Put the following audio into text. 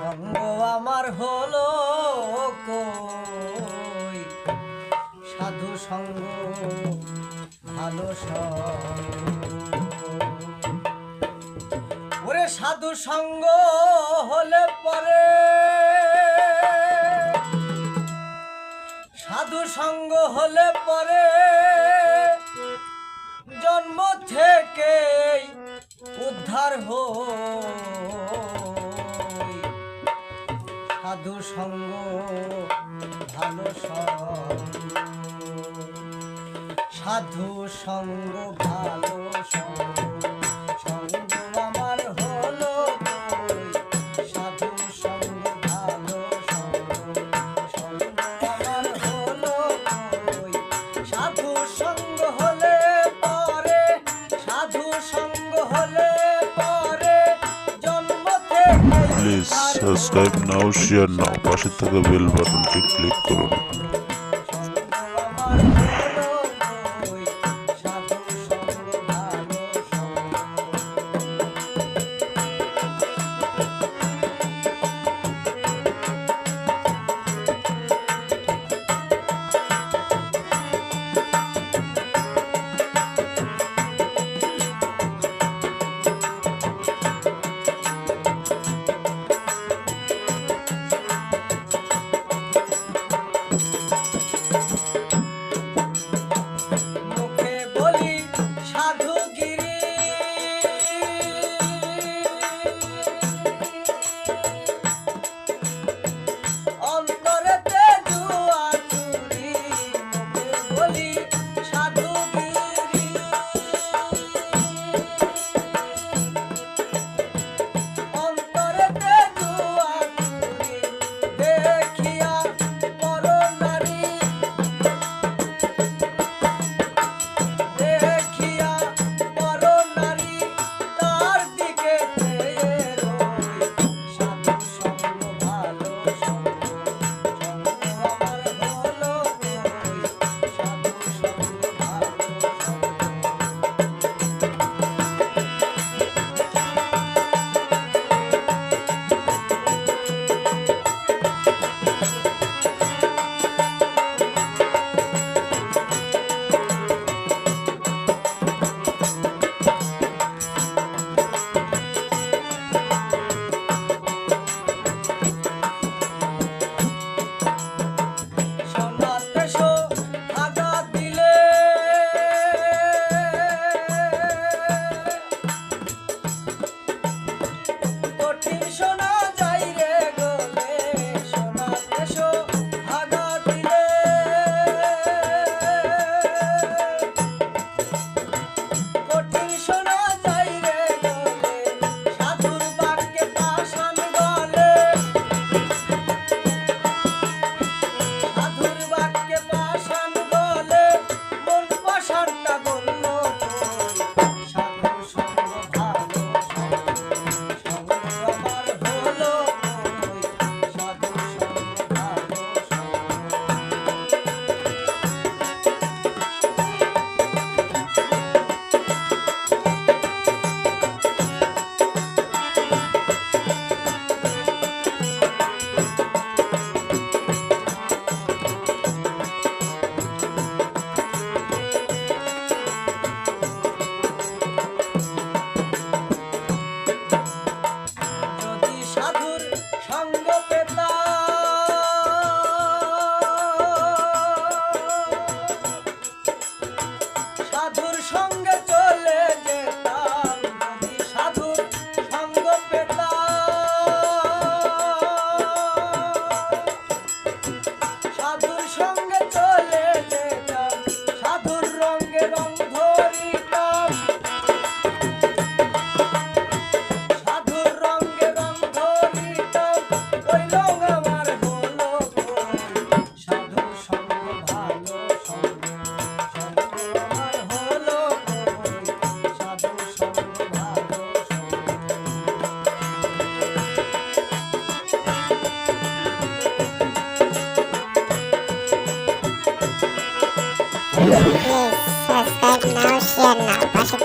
সঙ্গ আমার হলো কই? সাধু সঙ্গ, ভালো ওরে সাধু সঙ্গ হলে পরে সাধু সঙ্গ হলে পরে জন্ম থেকে উদ্ধার হো সাধু সঙ্গ ভালো সাধু সঙ্গ ভালো সঙ্গ সঙ্গ। প্লিজ সাবস্ক্রাইব নাও শেয়ার নাও পাশে থাকা বেল বাটনটি ক্লিক করুন। প্লিজ সাবস্ক্রাইব নাও শেয়ার নাও পাশে